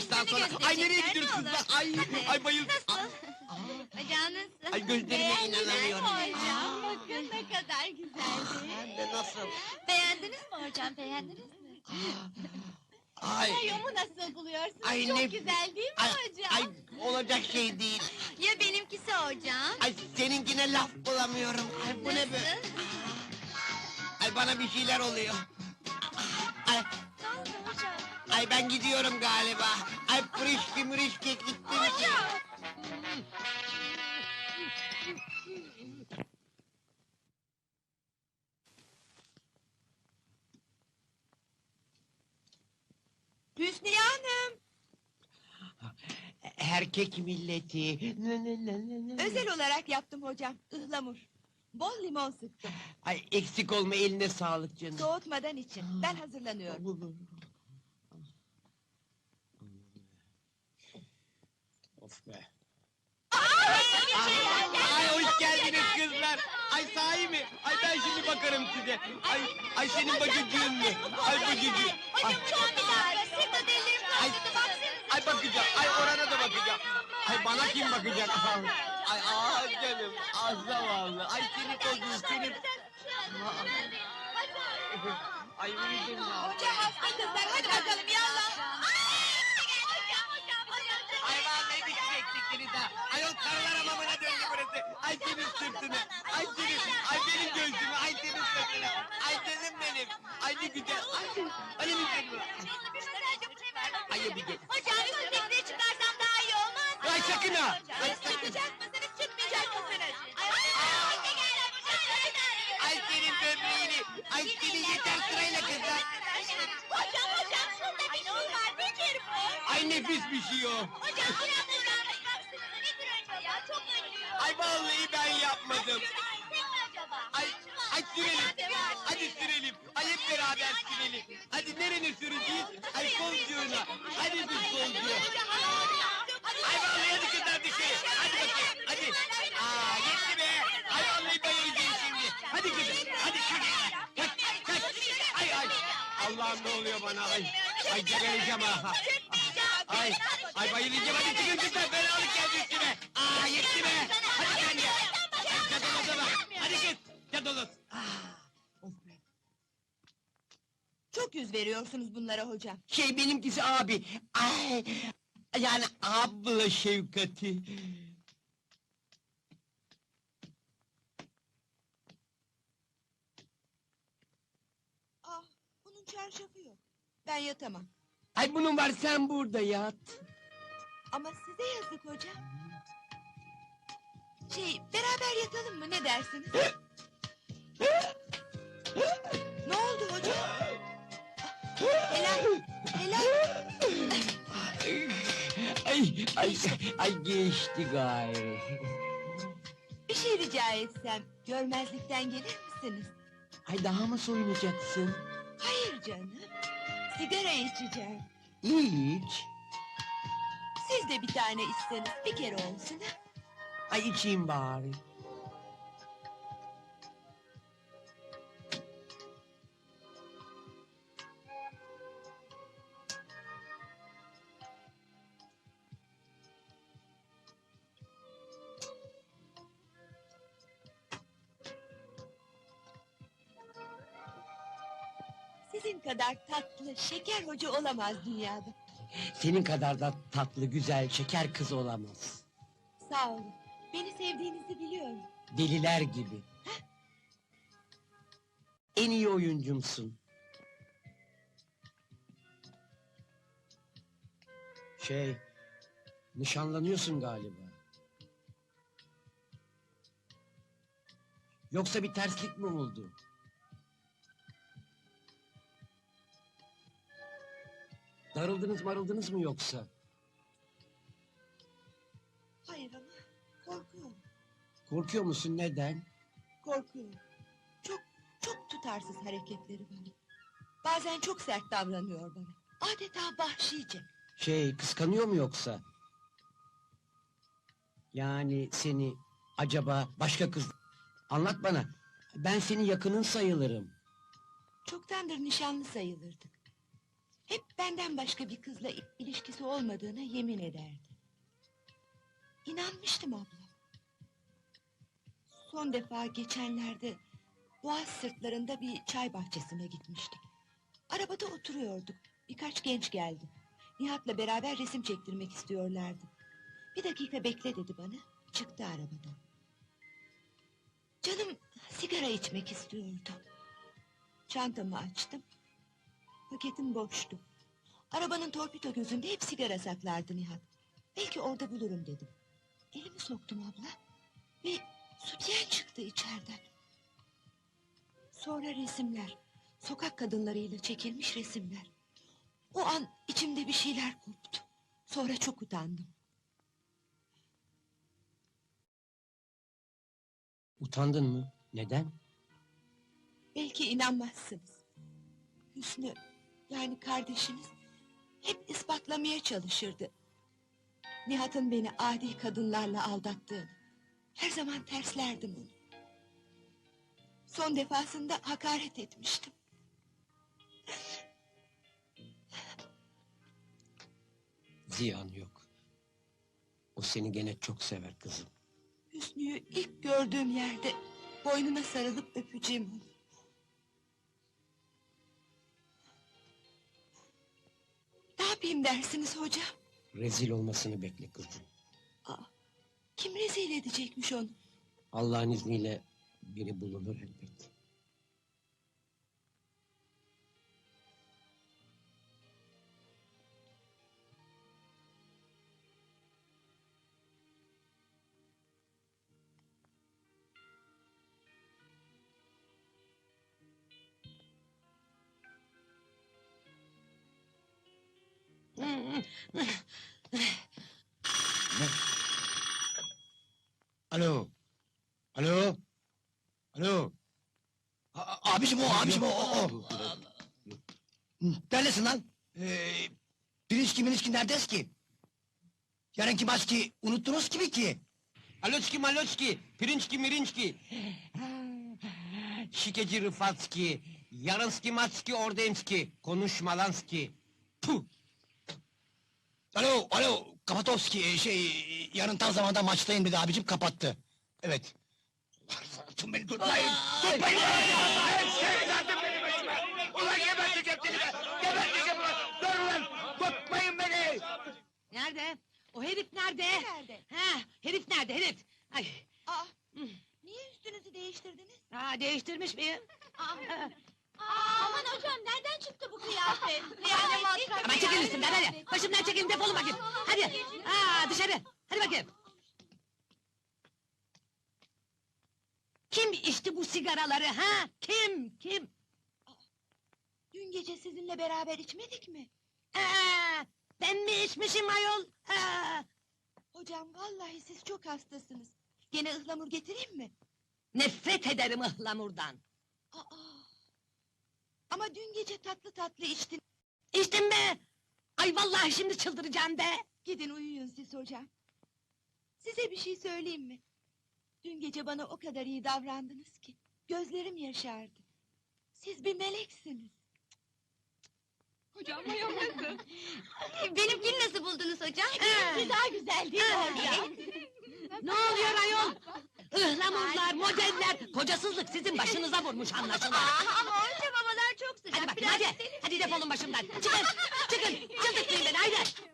baştan Seni sona. Ay nereye gösterecekler, gidiyorsun ne kızlar? olur? Ay, ay bayıl. Nasıl? Nasıl? Ay gözlerime inanamıyorum. hocam? Bakın ne kadar güzeldi. Hem de nasıl? Beğendiniz mi hocam? Beğendiniz mi? Ay. Kayomu nasıl buluyorsunuz? Ay, Çok ne- güzel değil mi Ay, hocam? ay olacak şey değil. Ya benimkisi hocam? Ay seninkine laf bulamıyorum. Ay bu ne böyle? Nasıl? Ay bana bir şeyler oluyor. Ay, Ne oldu hocam? Ay ben gidiyorum galiba. Ay pırışki mırışki gitti. Hocam! Hüsniye Hanım, Erkek milleti. Özel olarak yaptım hocam. Ihlamur. Bol limon sıktım. Ay eksik olma eline sağlık canım. Soğutmadan için. Ben hazırlanıyorum. Of be. Ay hoş geldiniz kızlar. Ay sahi mi? Ay ben şimdi bakarım size. Ay ay senin bacıcığın mı? Ay bacıcığım. Ay, Çok güzel. Ay, ay bakacağım. Ay orana da bakacağım. Ay bana kim bakacak? Ay ah canım. Ah zavallı. Ay seni kızım seni. Ay uyudum ya. Hocam hasta kızlar hadi bakalım yallah. Sırtını. Ay senin. Ay benim göğsümü. Ay senin sırtını. Ay canım benim. Ay ne güzel. Ay, ay ne güzel. Ay bir gel. Hocam üstündekileri çıkarsam daha iyi olmaz mı? Ay sakın ha. Ay sakın. Çıkacak mısınız çıkmayacak mısınız? Ay senin böbreğini. Ay senin yeter sırayla kızlar. Hocam hocam şurada bir şey var nedir bu? Ay nefis bir şey o. Hocam biraz yapmadım. Ay? Ay, sürelim. Hadi sürelim. Ay hep beraber sürelim. Hadi nereni süreceğiz? Ay kolcuğuna. Hadi düz kolcuğuna. Ay vallahi hadi kızlar dışarı. Hadi bakayım. Hadi. Aa yetti be. Ay vallahi bayılacağım şimdi. Hadi kızım. Hadi kalk. Kalk. Kalk. Ay ay. Allah'ım ne oluyor bana ay. Ay gebereceğim ha. Ay. Ay bayılacağım. Hadi çıkın kızlar. Fenalık geldi üstüme. Aa yetti be. Cadolos. Of be. Çok yüz veriyorsunuz bunlara hocam. Şey benimkisi abi. Ay. Yani abla şefkati. Ah bunun çarşafı yok. Ben yatamam. Ay bunun var sen burada yat. Ama size yazık hocam. Şey beraber yatalım mı ne dersiniz? ne oldu hocam? Helal, helal. Ay ay ay geçti gayrı. Bir şey rica etsem görmezlikten gelir misiniz? Ay daha mı soyunacaksın? Hayır canım. Sigara içeceğim. Hiç. Siz de bir tane içseniz bir kere olsun. Ay içeyim bari. Sizin kadar tatlı, şeker hoca olamaz dünyada. Senin kadar da tatlı, güzel, şeker kız olamaz. Sağ olun. Beni sevdiğinizi biliyorum. Deliler gibi. En iyi oyuncumsun. Şey, nişanlanıyorsun galiba. Yoksa bir terslik mi oldu? Darıldınız marıldınız mı yoksa? Hayır ama korkuyorum. Korkuyor musun neden? Korkuyorum. Çok, çok tutarsız hareketleri var. Bazen çok sert davranıyor bana. Adeta vahşice. Şey kıskanıyor mu yoksa? Yani seni acaba başka kız... Anlat bana. Ben senin yakının sayılırım. Çoktandır nişanlı sayılırdık. Hep benden başka bir kızla ilişkisi olmadığına yemin ederdi. İnanmıştım abla. Son defa geçenlerde Boğaz sırtlarında bir çay bahçesine gitmiştik. Arabada oturuyorduk. Birkaç genç geldi. Nihat'la beraber resim çektirmek istiyorlardı. Bir dakika bekle dedi bana. Çıktı arabadan. Canım sigara içmek istiyordu. Çantamı açtım. Paketim boştu. Arabanın torpido gözünde hep sigara saklardı Nihat. Belki orada bulurum dedim. Elimi soktum abla. Ve sütyen çıktı içeriden. Sonra resimler. Sokak kadınlarıyla çekilmiş resimler. O an içimde bir şeyler koptu. Sonra çok utandım. Utandın mı? Neden? Belki inanmazsınız. Hüsnü, yani kardeşiniz hep ispatlamaya çalışırdı. Nihat'ın beni adi kadınlarla aldattığını. Her zaman terslerdim onu. Son defasında hakaret etmiştim. Ziyan yok. O seni gene çok sever kızım. Hüsnü'yü ilk gördüğüm yerde boynuna sarılıp öpeceğim onu. Yapayım dersiniz hocam? Rezil olmasını bekle kızım. Kim rezil edecekmiş onu? Allah'ın izniyle biri bulunur elbet. Alo. Alo. Alo. A- abicim o, abicim o, o, o. Neredesin lan? Ee, pirinçki mirinçki neredesin ki? Yarınki maçki unuttunuz gibi ki. Aloçki maloçki, pirinçki mirinçki. Şikeci Rıfatski, yarınski maçki ordenski, konuşmalanski. Puh! Alo, alo, Kapatovski, e, şey, yarın tam zamanda maçtayım dedi abicim, kapattı. Evet. Tutun beni, tutmayın! Tutmayın! Evladım beni başıma! Ulan geberteceğim seni be! Geberteceğim ulan! Dur ulan! Tutmayın beni! Nerede? O herif nerede? Nerede? Ha, herif nerede herif? Ay, Aa, niye üstünüzü değiştirdiniz? aa, değiştirmiş miyim? Aman hocam nereden çıktı bu kıyafet? Yani matrak. Ama çekilin üstümden hadi. Başımdan çekilin defolun bakayım. Hadi. Aa, dışarı. Hadi bakayım. Kim içti bu sigaraları ha? Kim? Kim? Dün gece sizinle beraber içmedik mi? Aa, ben mi içmişim ayol? Aa, Hocam vallahi siz çok hastasınız. Gene ıhlamur getireyim mi? nefret ederim ıhlamurdan. Aa. Ama dün gece tatlı tatlı içtin. İçtim mi? Ay vallahi şimdi çıldıracağım be. Gidin uyuyun siz hocam. Size bir şey söyleyeyim mi? Dün gece bana o kadar iyi davrandınız ki. Gözlerim yaşardı. Siz bir meleksiniz. Hocam nasıl? Benimkini nasıl buldunuz hocam? Benimki daha güzel değil mi hocam? Ne oluyor ayol? Ihlamurlar, modeller, kocasızlık sizin başınıza vurmuş anlaşılan. Ama hocam havalar hadi. Hadi defolun başımdan. Çıkın. Çıkın. Çıldırtmayın beni haydi.